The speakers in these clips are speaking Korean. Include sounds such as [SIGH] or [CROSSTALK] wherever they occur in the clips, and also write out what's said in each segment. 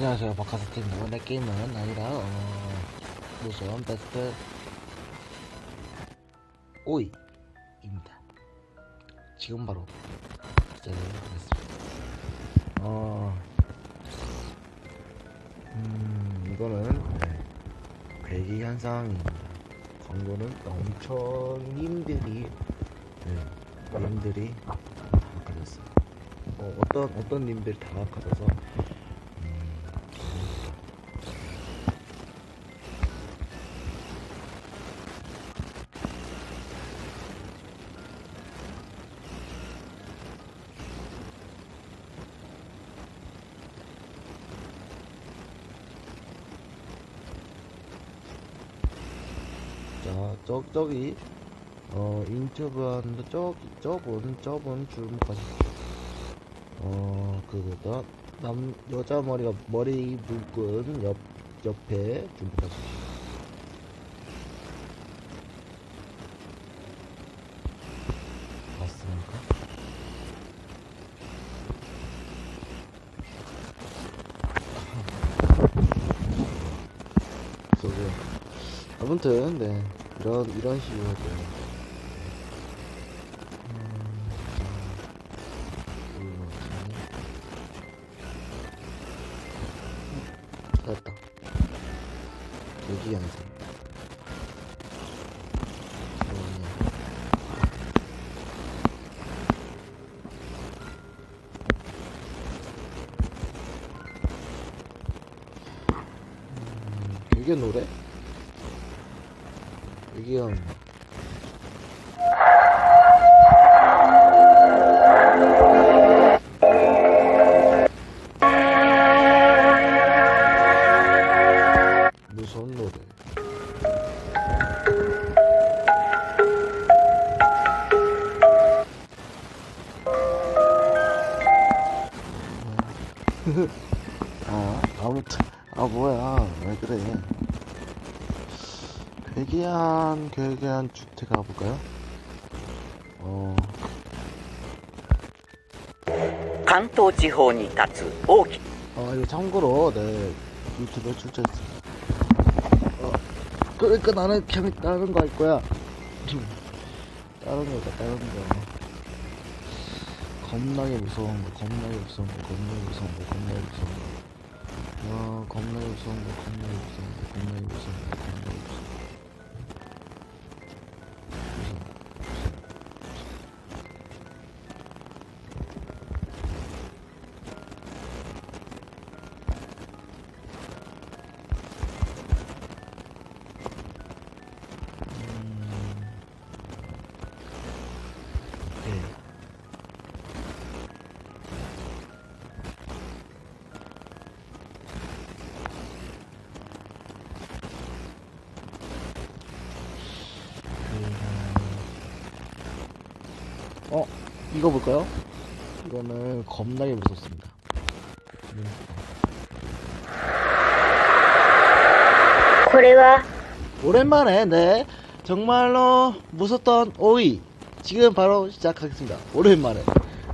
안녕하세요. 바카스트입니다 오늘 게임은 아니라 어, 무슨 베스트 5위입니다. 지금 바로 시작해보겠습니다. 어, 음, 이거는 네, 괴기 현상입니다. 광고는 엄청 님들이 네, 님들이 다각화졌어요 어, 어떤 어떤 님들이 다각화져서 자, 저, 저기, 어, 인터뷰 하는데, 저기, 저분, 저분 주목하십시오. 어, 그거다. 남, 여자 머리가, 머리 묶은 옆, 옆에 주목하십시오. 맞습니까? 소리. 아무튼 네 이런 이런 식으로 네. 음, 음, 됐다 여기 양생 이게 노래? 형 괴기한 주택 가볼까요? 어 関東地方に立つ大き 어, 이거 참고로, 네, 유튜브에 출처했습니다. 어, 그러니까 나는 그냥 다른 거 할 거야. [CLEARS THROAT] 다른 거다, 다른 거. 겁나게 무서운 거, 겁나게 무서운 거, 겁나게 무서운 거, 겁나게 무서운 거. 와, 겁나게 무서운 거, 겁나게 무서운 거, 겁나게 무서운 거, 겁나게 무서운 거. 겁나게 무섭습니다. 음. これは 오랜만에 네 정말로 무섭던 오이 지금 바로 시작하겠습니다. 오랜만에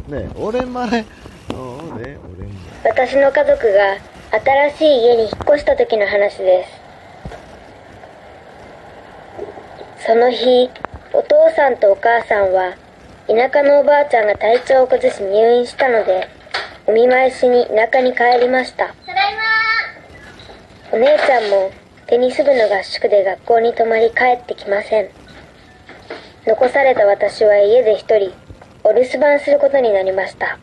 네 오랜만에 어네 오랜만에 私の家族が新しい家に引っ越した時の話ですその日お父さんとお母さんは 田舎のおばあちゃんが体調を崩し入院したのでお見舞いしに田舎に帰りました。ただいまお姉ちゃんもテニス部の合宿で学校に泊まり帰ってきません。残された私は家で一人お留守番することになりました。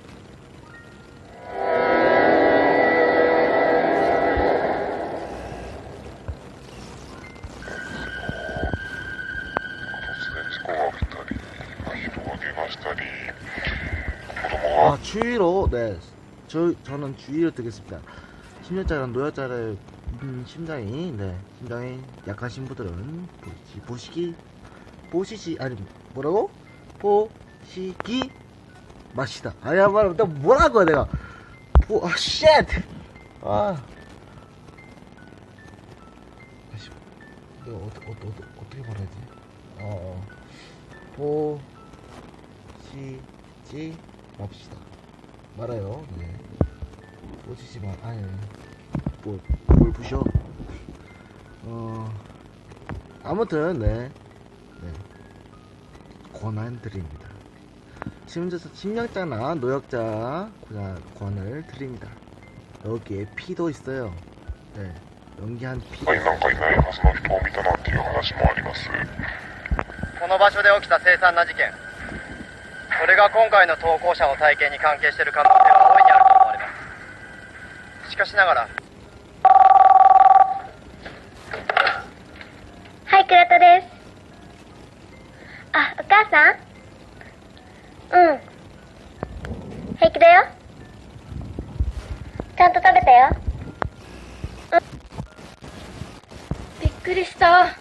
아 주의로 네저 저는 주의를 드리겠습니다. 10년짜리 노약자를 음, 심장이 네 심장이 약하신 분들은 보시, 보시기 보시지 아니 뭐라고 보시기 마시다 아야 말나 뭐라고 내가 보, 아, 쉣! 아. 아씨, 이거 어떻게, 어떻게, 어떻게 말해야지? 어, 어. 보 시지 맙시다. 말아요. 네. 보시지 마, 아니. 뭐, 뭘 부셔. 어, 아무튼, 네. 네. 권한 드립니다. 심지어 심령자나 노약자 그냥 권을 드립니다. 여기에 피도 있어요. 네. 연기한 피. はい、なんか今、エマスの人を見たなっていう話もあります。この場所で起きた凄惨な事件 それが今回の投稿者の体験に関係している可能性は大いにあると思われますしかしながらはい、倉田です。あ、お母さんうん。平気だよ。ちゃんと食べたよ。びっくりした。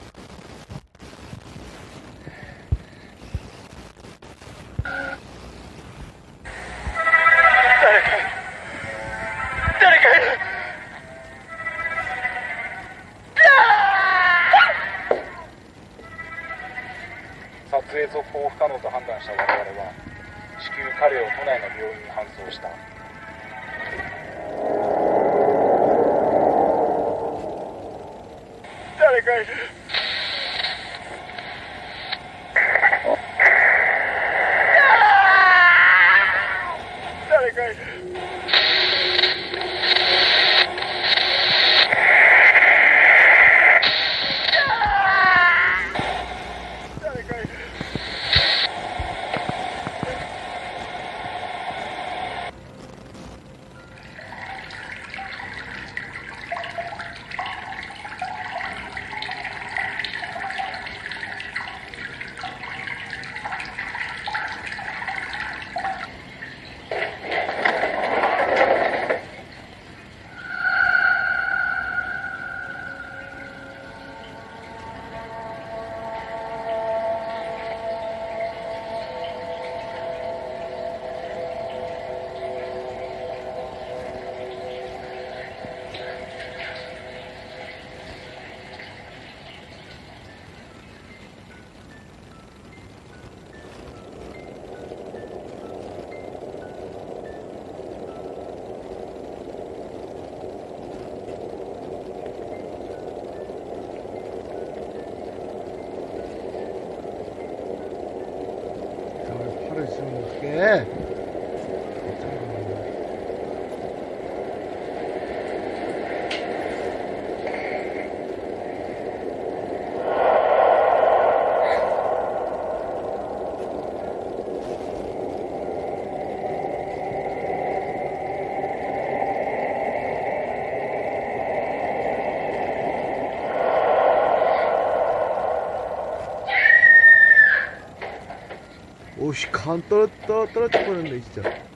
오씨 간 떨어 떨어 떨어질 뻔했네 진짜. した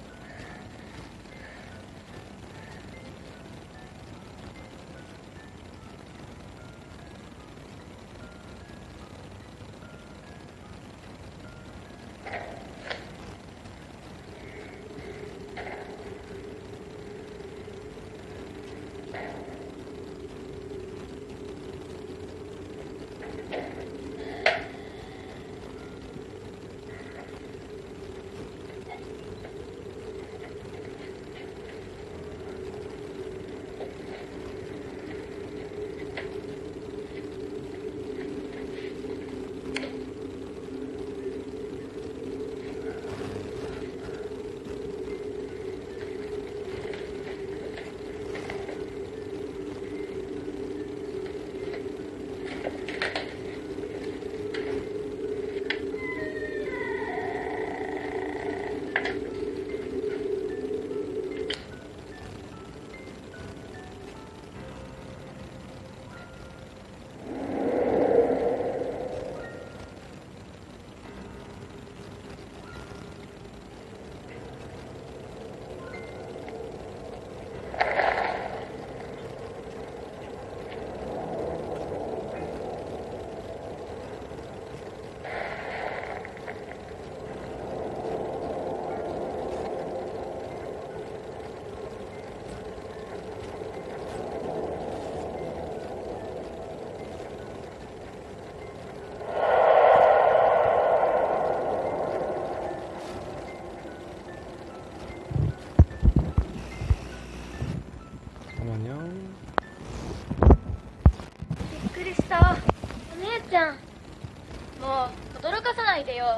もう驚かさないでよ。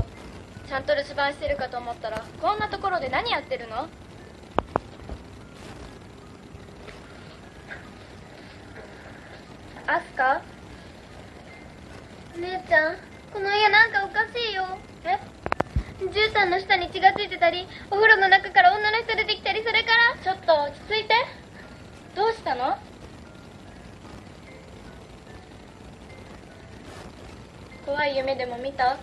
ちゃんと留守番してるかと思ったらこんなところで何やってるの？アスカ？姉ちゃん？この家なんかおかしいよ。え？絨毯の下に血がついてたりお風呂の中から女の人出てきたりそれから？ちょっと落ち着いて。どうしたの？怖い夢でも見た？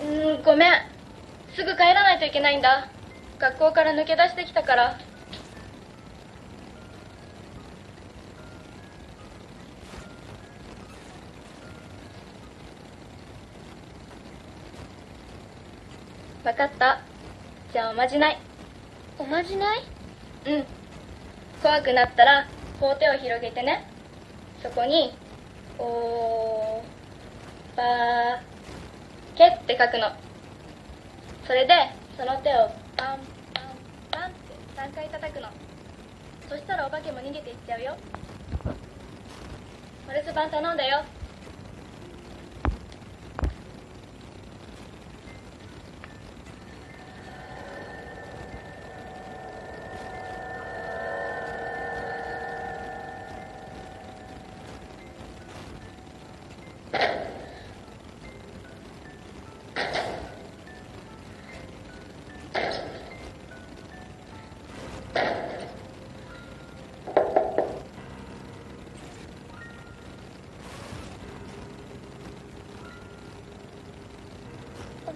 うんごめん。すぐ帰らないといけないんだ。学校から抜け出してきたから。分かった。じゃあおまじない。おまじない？うん。怖くなったらこう手を広げてね。そこに「おーばーけ」って書くの。それでその手をパンパンパンって3回叩くの。そしたらお化けも逃げていっちゃうよ。お留守番頼んだよ。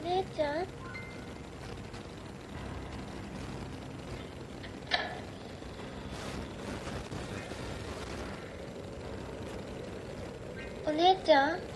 姉ちゃん？お姉ちゃん？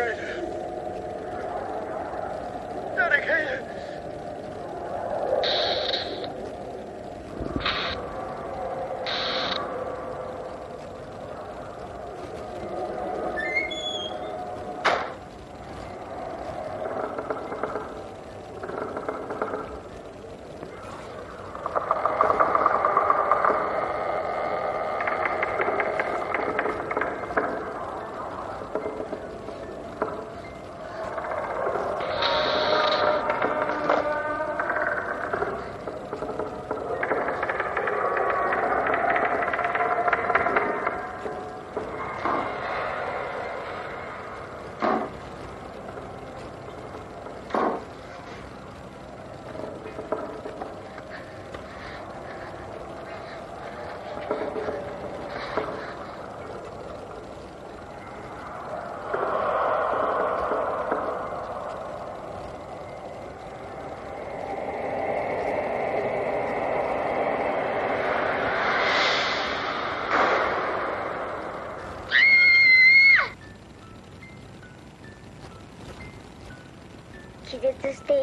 Okay.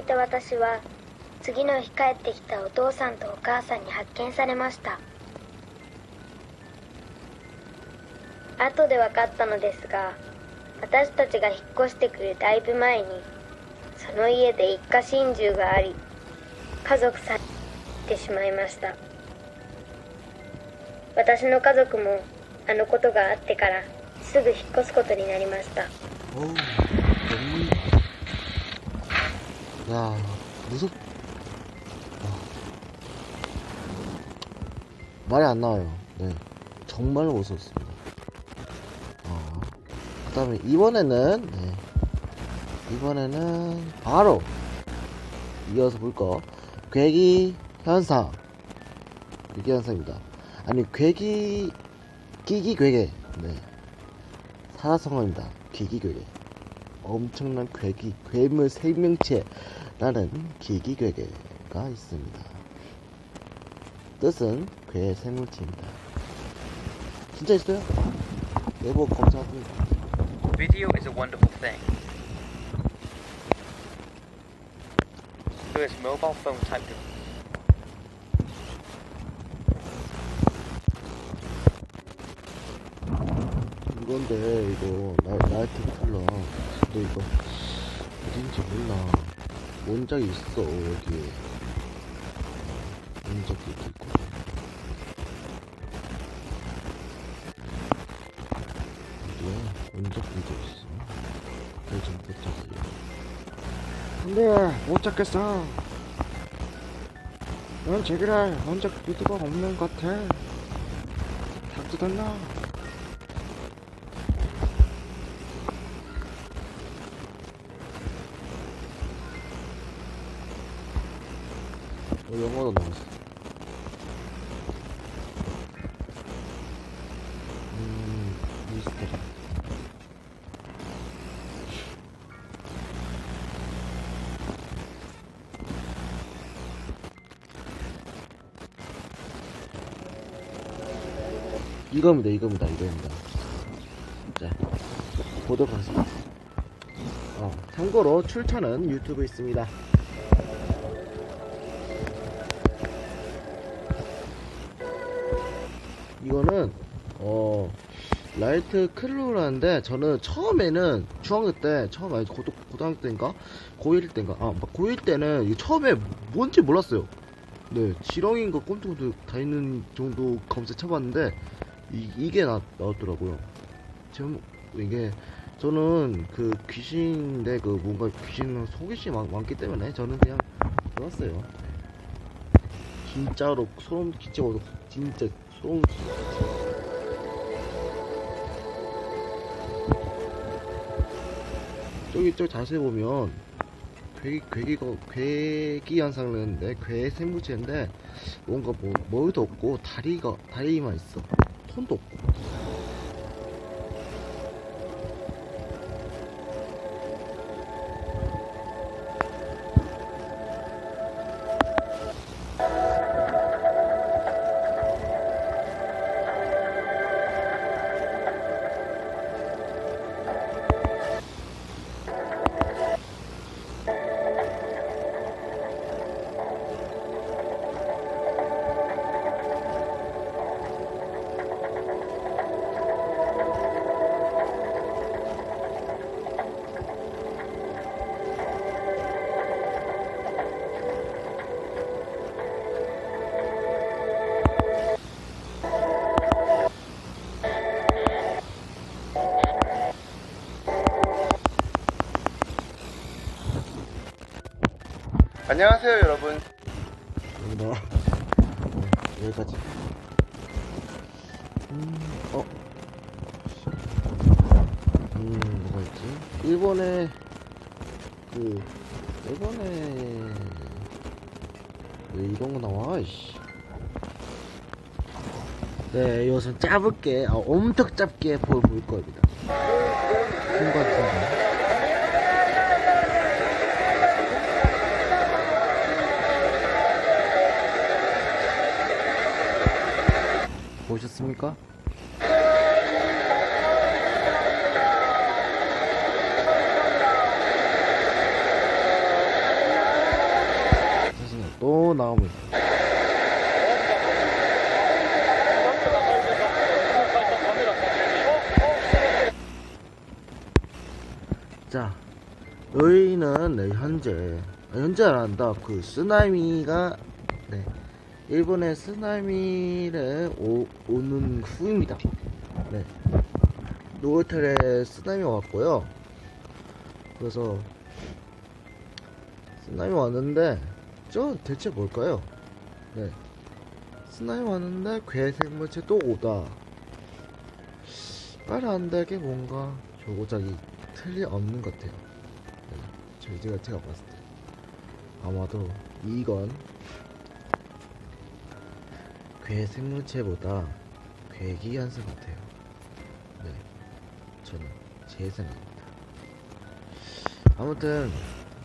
た私は次の日帰ってきたお父さんとお母さんに発見されました。後で分かったのですが私たちが引っ越してくるだいぶ前にその家で一家心中があり家族さんってしまいました。私の家族もあのことがあってからすぐ引っ越すことになりました。 야, 무섭. 와. 말이 안 나와요. 네. 정말 무섭습니다. 어. 그 다음에 이번에는, 네. 이번에는 바로 이어서 볼 거. 괴기 현상. 괴기 현상입니다. 아니, 괴기, 끼기 괴계. 네. 사자성어입니다. 기기괴계. 엄청난 괴기, 괴물 생명체 라는 기기괴계가 있습니다. 뜻은 괴 생물체입니다. 진짜 있어요? 네이버 검사하면 Video is a wonderful thing. There is mobile phone type 이건데 이거 나, 나이트 쿨러 근데 이거 어딘지 몰라 원작이 있어 여기. 원작이 있고. 이게 원작도 있어? 못 찾았어요 근데 못 찾겠어. 넌 제기를 원작 유튜버가 없는 것 같아. 다 뜯었나? 이겁니다, 이겁니다, 이겁니다. 자, 보도록 하겠습니다. 어, 참고로 출처는 유튜브에 있습니다. 이거는 어 라이트 클로라는데 저는 처음에는 중학교 때 처음 아니 고등 고등학교 때인가 고1 때인가 아막 고1 때는 처음에 뭔지 몰랐어요. 네 지렁인 거 꼼짝도 다 있는 정도 검색 쳐봤는데 이, 이게 나, 나왔더라고요. 제목 이게 저는 그 귀신인데 그 뭔가 귀신 속이신이 많, 많기 때문에 저는 그냥 들었어요. 진짜로 소름 끼치고 진짜 소름 저기 저 자세히 보면 괴기 괴기가 괴기 현상을 했는데 괴 생물체인데 뭔가 뭐 머리도 없고 다리가 다리만 있어 손도 없고 안녕하세요 여러분 여기다 어, 여기까지 음, 어. 음, 뭐가 있지? 일본에 그 일본에 왜 이런 거 나와? 이씨. 네, 이것은 짧게, 아, 엄청 짧게 볼, 볼 겁니다. 순간 순간. 보셨습니까? 또 나옵니다. 자, 의인은 네, 현재 현재란다. 그 쓰나미가 네. 일본의 쓰나미를 오, 오는 후입니다. 네, 노호텔에 쓰나미가 왔고요. 그래서 쓰나미 왔는데 저 대체 뭘까요? 네, 쓰나미 왔는데 괴생물체 또 오다. 말안되게 뭔가 조고작이 틀림없는 것 같아요. 네, 저 제가 제가 봤을 때 아마도 이건 괴 생물체보다 괴기 한수 같아요. 네, 저는 제 생각입니다. 아무튼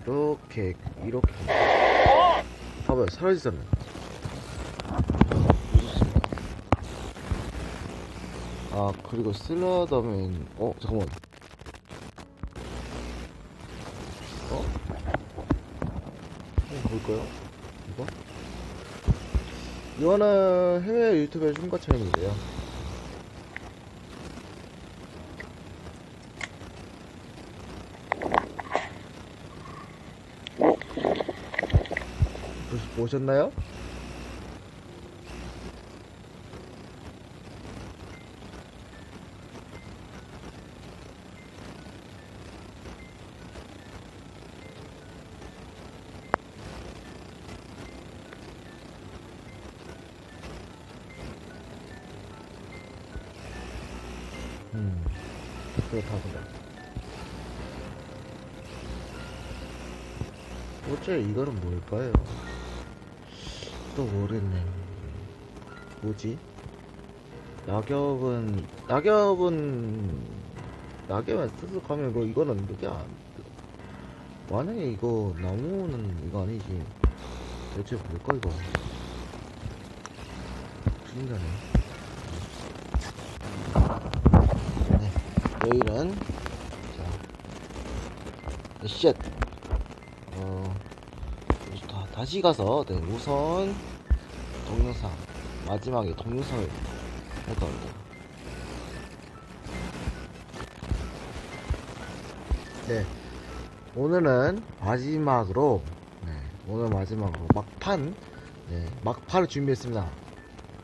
이렇게 이렇게 봐봐요 사라지잖아요. 아 그리고 슬러더맨 어 잠깐만 어? 한번 볼까요? 이거? 이거는 해외 유튜브의 흉가차인인데요 보시- 보셨나요? 이거는 뭘까요? 또 모르겠네 뭐지? 낙엽은 낙엽은 낙엽만 쓱쓱하면 이거 이거는 이게 안 만약에 이거 나무는 이거 아니지 대체 뭘까 이거 신기하네 네 내일은 자 쉣. 어 다, 다시 가서 네 우선 동영상 마지막에 동영상을 할 겁니다 네. 오늘은 마지막으로 네 오늘 마지막으로 막판 네 막판을 준비했습니다.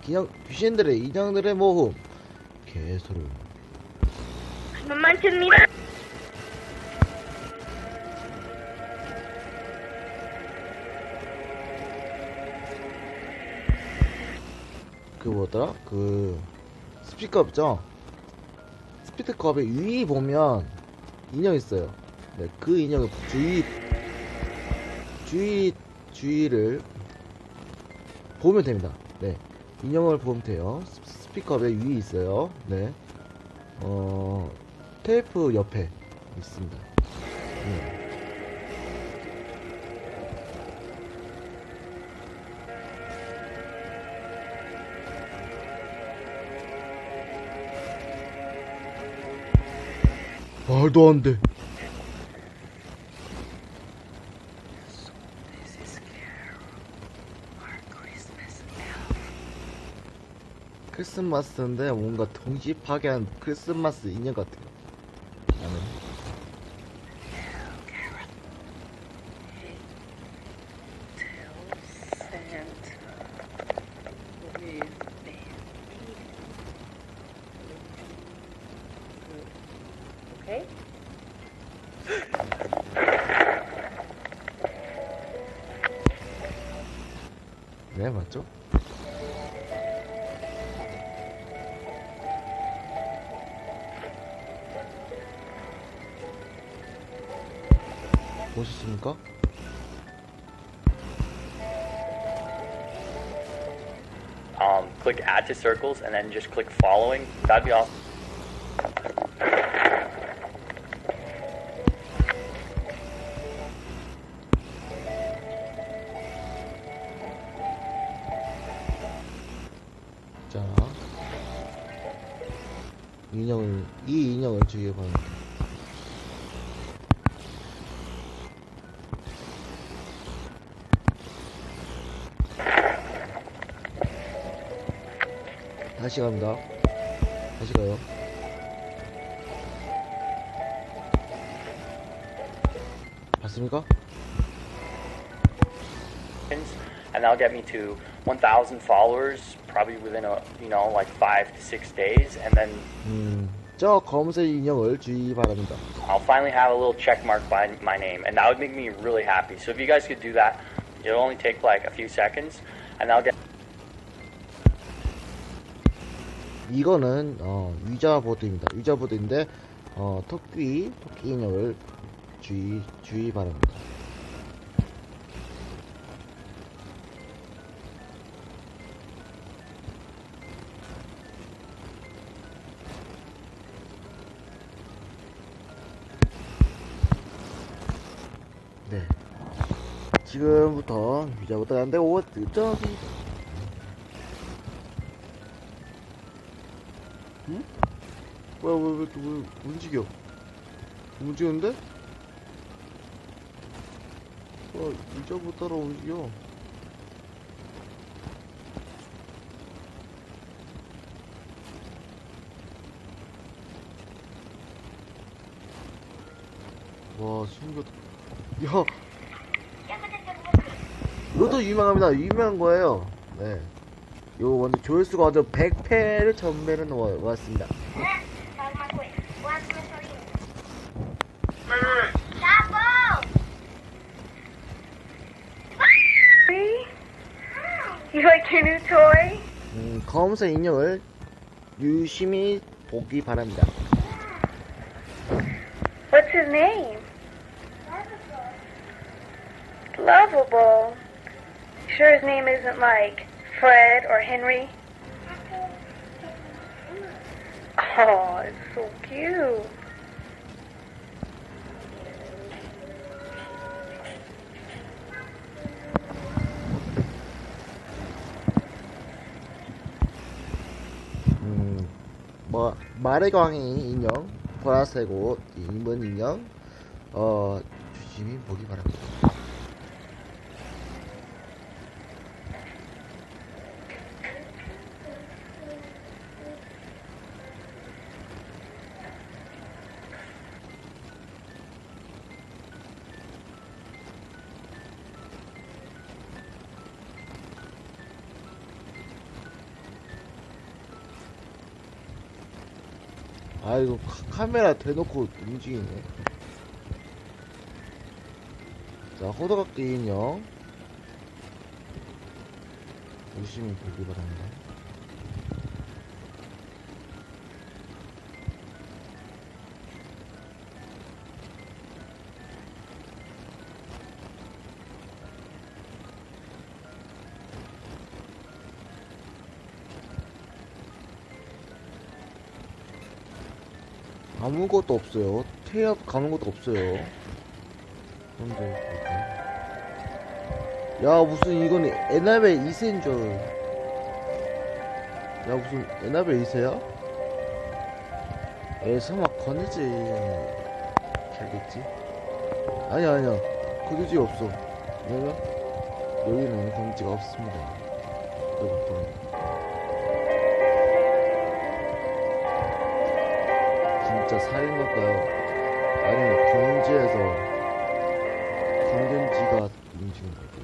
기형 귀신들의 인형들의 모험 개소름 많습니다. 그 뭐더라? 그 스피커 있죠? 스피커컵의 위 보면 인형 있어요. 네, 그 인형의 주위 주위 주위를 보면 됩니다. 네, 인형을 보면 돼요. 스- 스피커의 위 있어요. 네, 어 테이프 옆에 있습니다. 네. 말도 안 돼. 크리스마스인데 뭔가 동시 파괴한 크리스마스 인형 같아 네, 맞죠? 보셨습니까? um, click add to circles and then just click following. That'd be awesome. 이 인형을 주의해 봐야 돼. 다시 갑니다. 다시 가요. 됐습니까? and that'll get me to 1,000 followers probably within a you know like five to six days, and then 음, 저 검은색 인형을 주의 바랍니다. I'll finally have a little check mark by my name, and that would make me really happy. So if you guys could do that, it'll only take like a few seconds, and that'll get 이거는 어, 위자보드입니다. 위자보드인데 어, 토끼 토끼 인형을 주의 주의 바랍니다. 지금부터 위자보드가 안 되고 저기. 뭐야 왜, 왜, 왜 움직여? 움직이는데? 어 이자보 따라 움직여. 와 신기하다 야 이것도 유명합니다 유명한 거예요 네 이거 완전 조회수가 완전 100패를 전매를 놓았습니다? 음, 검은색 인형을 유심히 보기 바랍니다. What's his name? Lovable. Sure his name isn't like Fred or Henry? Oh, it's so cute. 음, 뭐 말의 광이 인형, 보라색 옷 입은 인형, 어 유심히 보기 바랍니다. 아이고 카- 카메라 대놓고 움직이네. 자 호두각기 인형 유심히 보기 바랍니다. 아무것도 없어요. 태엽 가는 것도 없어요. 이렇게. 야 무슨 이건 에나벨 2세인 줄. 야 무슨 에나벨 2세야? 에 설마 건이지. 알겠지? 아니야 아니야. 건이지 없어. 왜냐? 여기는 건이지가 없습니다. 여러분. 진짜 살인마일까요? 아니면 건지에서 건전지가 움직인 걸까요?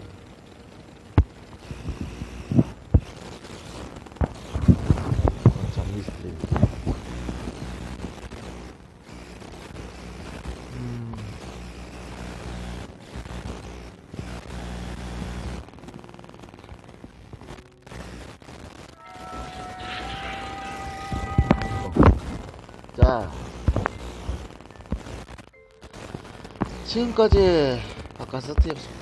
지금까지 바깥 세트였습니다. 그만은요.